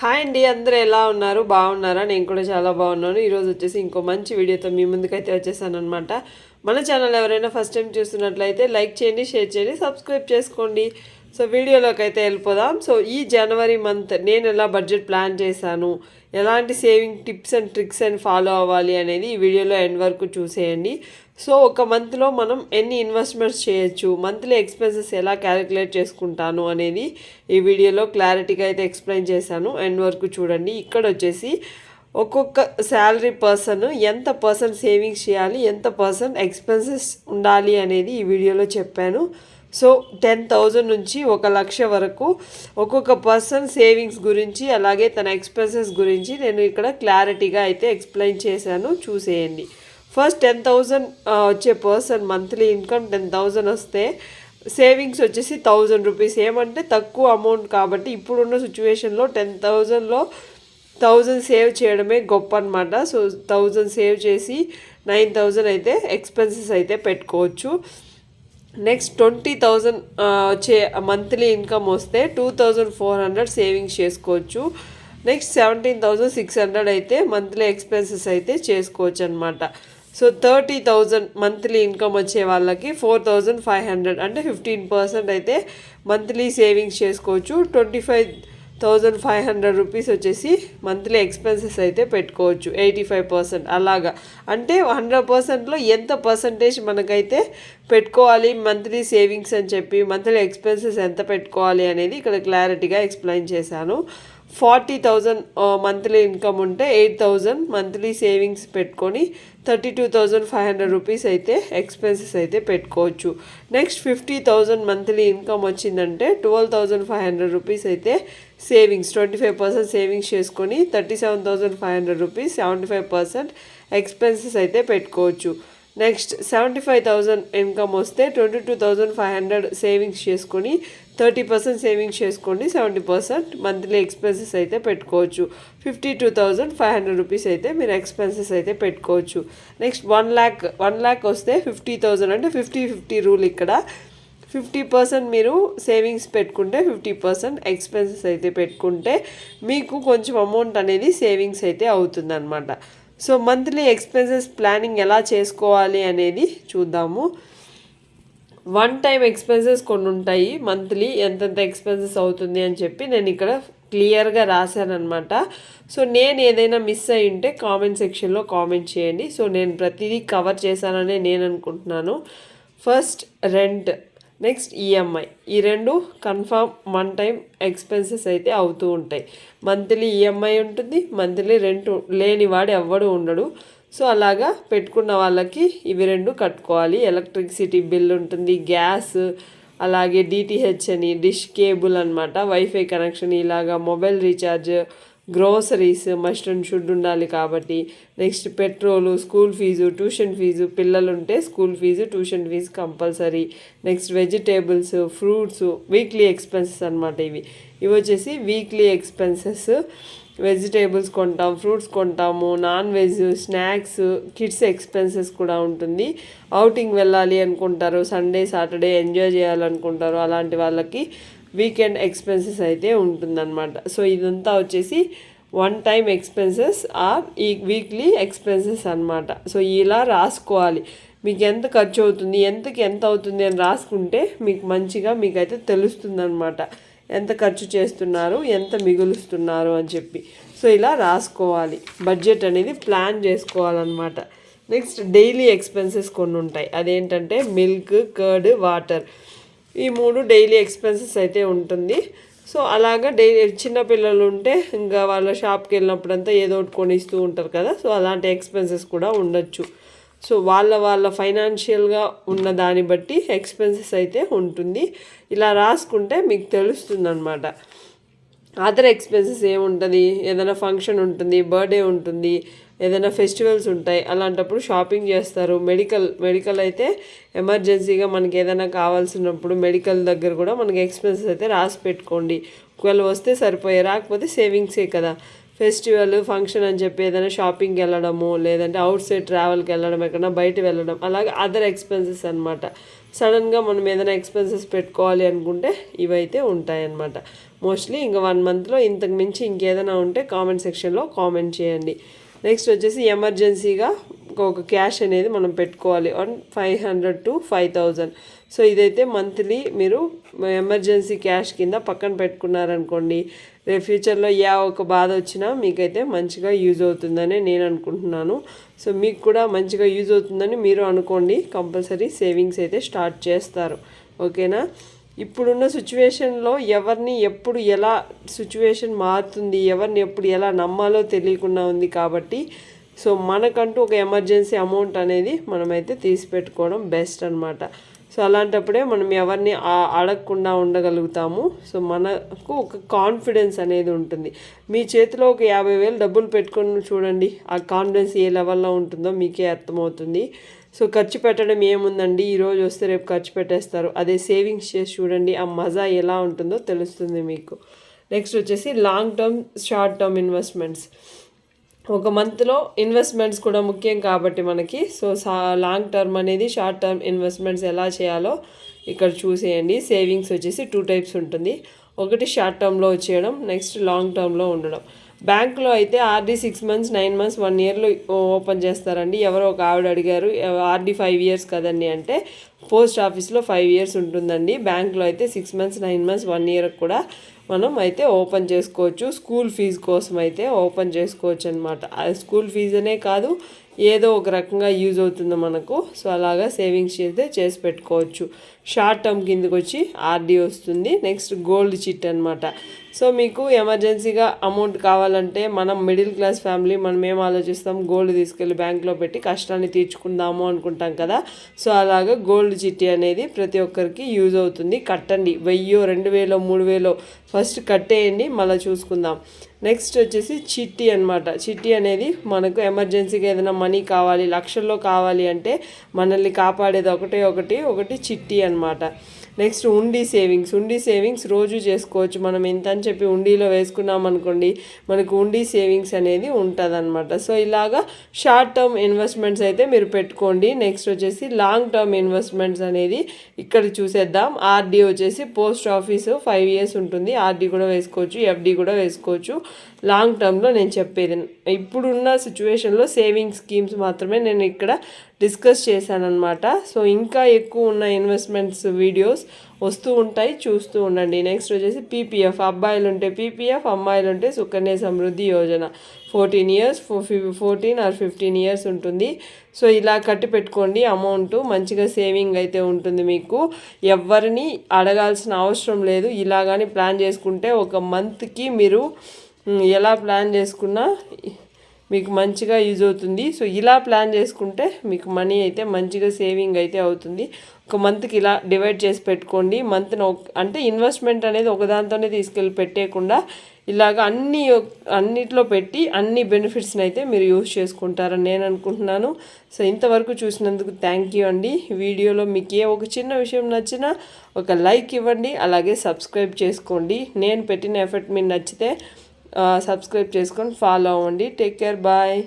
Hi అండి అందరూ ఎలా ఉన్నారు? బాగున్నారా? నేను కూడా చాలా బాగున్నాను. ఈరోజు వచ్చేసి ఇంకో మంచి వీడియోతో మీ ముందుకైతే వచ్చేసాను అనమాట మన ఛానల్ ఎవరైనా ఫస్ట్ టైం చూస్తున్నట్లయితే లైక్ చేయండి షేర్ చేయండి సబ్స్క్రైబ్ చేసుకోండి. సో వీడియోలోకి అయితే వెళ్ళిపోదాం. సో ఈ జనవరి మంత్ నేను ఎలా బడ్జెట్ ప్లాన్ చేశాను ఎలాంటి saving tips and tricks and follow అవ్వాలి అనేది ఈ వీడియోలో ఎండ్ వరకు చూసేయండి. సో ఒక మంత్లో మనం ఎన్ని ఇన్వెస్ట్మెంట్స్ చేయొచ్చు మంత్లీ ఎక్స్పెన్సెస్ ఎలా క్యాలిక్యులేట్ చేసుకుంటాను అనేది ఈ వీడియోలో క్లారిటీగా అయితే ఎక్స్ప్లెయిన్ చేశాను. ఎండ్ వరకు చూడండి. ఇక్కడ వచ్చేసి ఒక్కొక్క శాలరీ పర్సన్ ఎంత పర్సన్ సేవింగ్స్ చేయాలి ఎంత పర్సన్ ఎక్స్పెన్సెస్ ఉండాలి అనేది ఈ వీడియోలో చెప్పాను. సో టెన్ థౌజండ్ నుంచి ఒక లక్ష వరకు ఒక్కొక్క పర్సన్ సేవింగ్స్ గురించి అలాగే తన ఎక్స్పెన్సెస్ గురించి నేను ఇక్కడ క్లారిటీగా అయితే ఎక్స్ప్లెయిన్ చేశాను. చూసేయండి. ఫస్ట్ టెన్ థౌజండ్ వచ్చే person monthly income ten thousand వస్తే సేవింగ్స్ వచ్చేసి థౌజండ్ రూపీస్ ఏమంటే తక్కువ అమౌంట్ కాబట్టి ఇప్పుడున్న సిచ్యువేషన్లో టెన్ థౌజండ్లో థౌజండ్ సేవ్ చేయడమే గొప్ప అనమాట సో థౌజండ్ సేవ్ చేసి నైన్ థౌజండ్ అయితే ఎక్స్పెన్సెస్ అయితే పెట్టుకోవచ్చు. నెక్స్ట్ ట్వంటీ థౌజండ్ వచ్చే మంత్లీ ఇన్కమ్ వస్తే two thousand four hundred savings చేసుకోవచ్చు. Next seventeen thousand six hundred అయితే మంత్లీ ఎక్స్పెన్సెస్ అయితే చేసుకోవచ్చు అనమాట so thirty thousand monthly income వచ్చే వాళ్ళకి ఫోర్ థౌజండ్ ఫైవ్ హండ్రెడ్ అంటే ఫిఫ్టీన్ పర్సెంట్ అయితే మంత్లీ సేవింగ్స్ చేసుకోవచ్చు. Twenty five thousand five hundred rupees వచ్చేసి మంత్లీ ఎక్స్పెన్సెస్ అయితే పెట్టుకోవచ్చు ఎయిటీ ఫైవ్ పర్సెంట్ అలాగా. అంటే హండ్రెడ్ పర్సెంట్లో ఎంత పర్సంటేజ్ మనకైతే పెట్టుకోవాలి మంత్లీ సేవింగ్స్ అని చెప్పి మంత్లీ ఎక్స్పెన్సెస్ ఎంత పెట్టుకోవాలి అనేది ఇక్కడ క్లారిటీగా ఎక్స్ప్లెయిన్ చేశాను. ఫార్టీ థౌజండ్ మంత్లీ ఇన్కమ్ ఉంటే ఎయిట్ థౌజండ్ మంత్లీ సేవింగ్స్ పెట్టుకొని thirty two thousand five hundred rupees అయితే ఎక్స్పెన్సెస్ అయితే పెట్టుకోవచ్చు. Next fifty thousand monthly income వచ్చిందంటే twelve thousand five hundred rupees అయితే savings twenty five percent savings చేసుకొని thirty seven thousand five hundred rupees seventy five percent expenses అయితే పెట్టుకోవచ్చు. Next seventy five thousand income వస్తే twenty two thousand five hundred savings చేసుకొని thirty percent savings చేసుకోండి seventy percent monthly expenses అయితే పెట్టుకోవచ్చు. Fifty two thousand five hundred rupees అయితే మీరు expenses అయితే పెట్టుకోవచ్చు. Next one lakh one lakh వస్తే ఫిఫ్టీ థౌజండ్ అంటే ఫిఫ్టీ ఫిఫ్టీ రూల్ ఇక్కడ. ఫిఫ్టీ పర్సెంట్ మీరు సేవింగ్స్ పెట్టుకుంటే ఫిఫ్టీ పర్సెంట్ ఎక్స్పెన్సెస్ అయితే పెట్టుకుంటే మీకు కొంచెం అమౌంట్ అనేది సేవింగ్స్ అయితే అవుతుందన్నమాట. సో మంత్లీ ఎక్స్పెన్సెస్ ప్లానింగ్ ఎలా చేసుకోవాలి అనేది చూద్దాము. వన్ టైం ఎక్స్పెన్సెస్ కొన్ని ఉంటాయి మంత్లీ ఎంతెంత ఎక్స్పెన్సెస్ అవుతుంది అని చెప్పి నేను ఇక్కడ క్లియర్గా రాశానమాట సో నేను ఏదైనా మిస్ అయి ఉంటే కామెంట్ సెక్షన్లో కామెంట్ చేయండి. సో నేను ప్రతిదీ కవర్ చేశాననే నేను అనుకుంటున్నాను. First rent. నెక్స్ట్ ఈఎంఐ ఈ రెండు కన్ఫామ్ వన్ టైం ఎక్స్పెన్సెస్ అయితే అవుతూ ఉంటాయి. మంత్లీ ఈఎంఐ ఉంటుంది మంత్లీ రెంట్ లేని వాడు ఎవ్వడు ఉండడు. సో అలాగా పెట్టుకున్న వాళ్ళకి ఇవి రెండు కట్టుకోవాలి. ఎలక్ట్రిసిటీ బిల్ ఉంటుంది గ్యాస్ అలాగే డిటిహెచ్ అని డిష్ కేబుల్ అనమాట వైఫై కనెక్షన్ ఇలాగా mobile recharge groceries must and should ఉండాలి కాబట్టి next petrol school fees tuition fees పిల్లలు ఉంటే school fees tuition fees compulsory next vegetables fruits weekly expenses అనమాట ఇవి. ఇవి వచ్చేసి వీక్లీ ఎక్స్పెన్సెస్ వెజిటేబుల్స్ కొంటాం fruits కొంటాము non veg snacks kids expenses కూడా ఉంటుంది. అవుటింగ్ వెళ్ళాలి అనుకుంటారు సండే సాటర్డే ఎంజాయ్ చేయాలనుకుంటారు అలాంటి వాళ్ళకి వీకెండ్ ఎక్స్పెన్సెస్ అయితే ఉంటుందన్నమాట. సో ఇదంతా వచ్చేసి వన్ టైం ఎక్స్పెన్సెస్ ఆర్ ఈ వీక్లీ ఎక్స్పెన్సెస్ అనమాట సో ఇలా రాసుకోవాలి. మీకు ఎంత ఖర్చు అవుతుంది ఎంతకి ఎంత అవుతుంది అని రాసుకుంటే మీకు మంచిగా మీకైతే తెలుస్తుంది అనమాట ఎంత ఖర్చు చేస్తున్నారు ఎంత మిగులుస్తున్నారు అని చెప్పి. సో ఇలా రాసుకోవాలి. బడ్జెట్ అనేది ప్లాన్ చేసుకోవాలన్నమాట. నెక్స్ట్ డైలీ ఎక్స్పెన్సెస్ కొన్ని ఉంటాయి. అదేంటంటే మిల్క్ కర్డ్ వాటర్ ఈ మూడు డైలీ ఎక్స్పెన్సెస్ అయితే ఉంటుంది. సో అలాగా డైలీ చిన్నపిల్లలు ఉంటే ఇంకా వాళ్ళ షాప్కి వెళ్ళినప్పుడంతా ఏదో ఒకటి కొనిస్తూ ఉంటారు కదా. సో అలాంటి ఎక్స్పెన్సెస్ కూడా ఉండొచ్చు. సో వాళ్ళ వాళ్ళ ఫైనాన్షియల్గా ఉన్న దాన్ని బట్టి ఎక్స్పెన్సెస్ అయితే ఉంటుంది. ఇలా రాసుకుంటే మీకు తెలుస్తుంది అనమాట అదర్ ఎక్స్పెన్సెస్ ఏముంటుంది? ఏదైనా ఫంక్షన్ ఉంటుంది బర్త్డే ఉంటుంది ఏదైనా ఫెస్టివల్స్ ఉంటాయి అలాంటప్పుడు షాపింగ్ చేస్తారు. మెడికల్ మెడికల్ అయితే ఎమర్జెన్సీగా మనకి ఏదైనా కావాల్సినప్పుడు మెడికల్ దగ్గర కూడా మనకి ఎక్స్పెన్సెస్ అయితే రాసి పెట్టుకోండి. ఒకవేళ వస్తే సరిపోయే రాకపోతే సేవింగ్సే కదా. ఫెస్టివల్ ఫంక్షన్ అని చెప్పి ఏదైనా షాపింగ్కి వెళ్ళడము లేదంటే అవుట్ సైడ్ ట్రావెల్కి వెళ్ళడం ఎక్కడైనా బయట వెళ్ళడం అలాగే అదర్ ఎక్స్పెన్సెస్ అనమాట సడన్గా మనం ఏదైనా ఎక్స్పెన్సెస్ పెట్టుకోవాలి అనుకుంటే ఇవైతే ఉంటాయన్నమాట. మోస్ట్లీ ఇంకా వన్ మంత్లో ఇంతకు మించి ఇంకేదైనా ఉంటే కామెంట్ సెక్షన్లో కామెంట్ చేయండి. నెక్స్ట్ వచ్చేసి ఎమర్జెన్సీగా ఒక క్యాష్ అనేది మనం పెట్టుకోవాలి. One five hundred to five thousand so ఇదైతే మంత్లీ మీరు ఎమర్జెన్సీ క్యాష్ కింద పక్కన పెట్టుకున్నారనుకోండి రేపు ఫ్యూచర్లో యా ఒక బాధ వచ్చినా మీకైతే మంచిగా యూజ్ అవుతుందని నేను అనుకుంటున్నాను. సో మీకు కూడా మంచిగా యూజ్ అవుతుందని మీరు అనుకోండి కంపల్సరీ సేవింగ్స్ అయితే స్టార్ట్ చేస్తారు. ఓకేనా? ఇప్పుడున్న సిచ్యువేషన్లో ఎవరిని ఎప్పుడు ఎలా సిచ్యువేషన్ మారుతుంది ఎవరిని ఎప్పుడు ఎలా నమ్మాలో తెలియకుండా ఉంది కాబట్టి సో మనకంటూ ఒక ఎమర్జెన్సీ అమౌంట్ అనేది మనమైతే తీసి పెట్టుకోవడం బెస్ట్ అనమాట సో అలాంటప్పుడే మనం ఎవరిని అడగకుండా ఉండగలుగుతాము. సో మనకు ఒక కాన్ఫిడెన్స్ అనేది ఉంటుంది. మీ చేతిలో ఒక యాభై వేలు డబ్బులు పెట్టుకొని చూడండి ఆ కాన్ఫిడెన్స్ ఏ లెవెల్లో ఉంటుందో మీకే అర్థమవుతుంది. సో ఖర్చు పెట్టడం ఏముందండి? ఈరోజు వస్తే రేపు ఖర్చు పెట్టేస్తారు. అదే సేవింగ్స్ చేసి చూడండి ఆ మజా ఎలా ఉంటుందో తెలుస్తుంది మీకు. నెక్స్ట్ వచ్చేసి long term short term investments. ఒక మంత్లో ఇన్వెస్ట్మెంట్స్ కూడా ముఖ్యం కాబట్టి మనకి. సో సా లాంగ్ టర్మ్ అనేది షార్ట్ టర్మ్ ఇన్వెస్ట్మెంట్స్ ఎలా చేయాలో ఇక్కడ చూసేయండి. సేవింగ్స్ వచ్చేసి టూ టైప్స్ ఉంటుంది. ఒకటి షార్ట్ టర్మ్లో వచ్చేయడం నెక్స్ట్ లాంగ్ టర్మ్లో ఉండడం. బ్యాంక్లో అయితే RD six months nine months one ఇయర్లో ఓపెన్ చేస్తారండి. ఎవరో ఒక ఆవిడ అడిగారు ఆర్డీ ఫైవ్ ఇయర్స్ కదండి అంటే పోస్ట్ ఆఫీస్లో ఫైవ్ ఇయర్స్ ఉంటుందండి. బ్యాంక్లో అయితే six months nine months one year కూడా మనం అయితే ఓపెన్ చేసుకోవచ్చు. స్కూల్ ఫీజు కోసం అయితే ఓపెన్ చేసుకోవచ్చు అనమాట స్కూల్ ఫీజునే కాదు ఏదో ఒక రకంగా యూజ్ అవుతుంది మనకు. సో అలాగా సేవింగ్స్ చేస్తే చేసి పెట్టుకోవచ్చు. షార్ట్ టర్మ్ కిందకి వచ్చి ఆర్డీ వస్తుంది. నెక్స్ట్ గోల్డ్ చిట్ అనమాట సో మీకు ఎమర్జెన్సీగా అమౌంట్ కావాలంటే మనం మిడిల్ క్లాస్ ఫ్యామిలీ మనం ఏం ఆలోచిస్తాం? గోల్డ్ తీసుకెళ్ళి బ్యాంక్లో పెట్టి కష్టాన్ని తీర్చుకుందాము అనుకుంటాం కదా. సో అలాగా గోల్డ్ చిట్టి అనేది ప్రతి ఒక్కరికి యూజ్ అవుతుంది. కట్టండి. వెయ్యో రెండు వేలో మూడు వేలో ఫస్ట్ కట్టేయండి. మళ్ళీ చూసుకుందాం. నెక్స్ట్ వచ్చేసి చిట్టి అనమాట చిట్టి అనేది మనకు ఎమర్జెన్సీగా ఏదైనా మనీ కావాలి లక్షల్లో కావాలి అంటే మనల్ని కాపాడేది ఒకటే ఒకటి ఒకటి చిట్టి అనమాట అనమాట. నెక్స్ట్ ఉండి సేవింగ్స్. ఉండి సేవింగ్స్ రోజు చేసుకోవచ్చు. మనం ఎంత అని చెప్పి ఉండిలో వేసుకున్నాం అనుకోండి మనకు ఉండి సేవింగ్స్ అనేది ఉంటుందన్నమాట. సో ఇలాగా షార్ట్ టర్మ్ ఇన్వెస్ట్మెంట్స్ అయితే మీరు పెట్టుకోండి. నెక్స్ట్ వచ్చేసి లాంగ్ టర్మ్ ఇన్వెస్ట్మెంట్స్ అనేది ఇక్కడ చూసేద్దాం. ఆర్డీ వచ్చేసి పోస్ట్ ఆఫీస్ ఫైవ్ ఇయర్స్ ఉంటుంది. ఆర్డీ కూడా వేసుకోవచ్చు ఎఫ్డి కూడా వేసుకోవచ్చు. లాంగ్ టర్మ్లో నేను చెప్పేది ఇప్పుడున్న సిచ్యువేషన్లో సేవింగ్ స్కీమ్స్ మాత్రమే నేను ఇక్కడ డిస్కస్ చేశానమాట సో ఇంకా ఎక్కువ ఉన్న ఇన్వెస్ట్మెంట్స్ వీడియోస్ వస్తూ ఉంటాయి చూస్తూ ఉండండి. నెక్స్ట్ వచ్చేసి పీపీఎఫ్ అబ్బాయిలు ఉంటే పీపీఎఫ్ అమ్మాయిలు ఉంటే Sukanya Samriddhi Yojana. Fourteen years fourteen or fifteen years ఉంటుంది. సో ఇలా కట్టి పెట్టుకోండి. అమౌంట్ మంచిగా సేవింగ్ అయితే ఉంటుంది మీకు. ఎవరిని అడగాల్సిన అవసరం లేదు. ఇలా కానీ ప్లాన్ చేసుకుంటే ఒక మంత్కి మీరు ఎలా ప్లాన్ చేసుకున్నా మీకు మంచిగా యూజ్ అవుతుంది. సో ఇలా ప్లాన్ చేసుకుంటే మీకు మనీ అయితే మంచిగా సేవింగ్ అయితే అవుతుంది. ఒక మంత్కి ఇలా డివైడ్ చేసి పెట్టుకోండి. మంత్ని అంటే ఇన్వెస్ట్మెంట్ అనేది ఒకదాంతోనే తీసుకెళ్ళి పెట్టేయకుండా ఇలాగ అన్ని అన్నిట్లో పెట్టి అన్ని బెనిఫిట్స్ని అయితే మీరు యూజ్ చేసుకుంటారని నేను అనుకుంటున్నాను. సో ఇంతవరకు చూసినందుకు థ్యాంక్ యూ అండి. వీడియోలో మీకు ఏ ఒక చిన్న విషయం నచ్చినా ఒక లైక్ ఇవ్వండి. అలాగే సబ్స్క్రైబ్ చేసుకోండి. నేను పెట్టిన ఎఫర్ట్ మీరు నచ్చితే సబ్స్క్రైబ్ చేసుకొని ఫాలో అవ్వండి. Take care bye.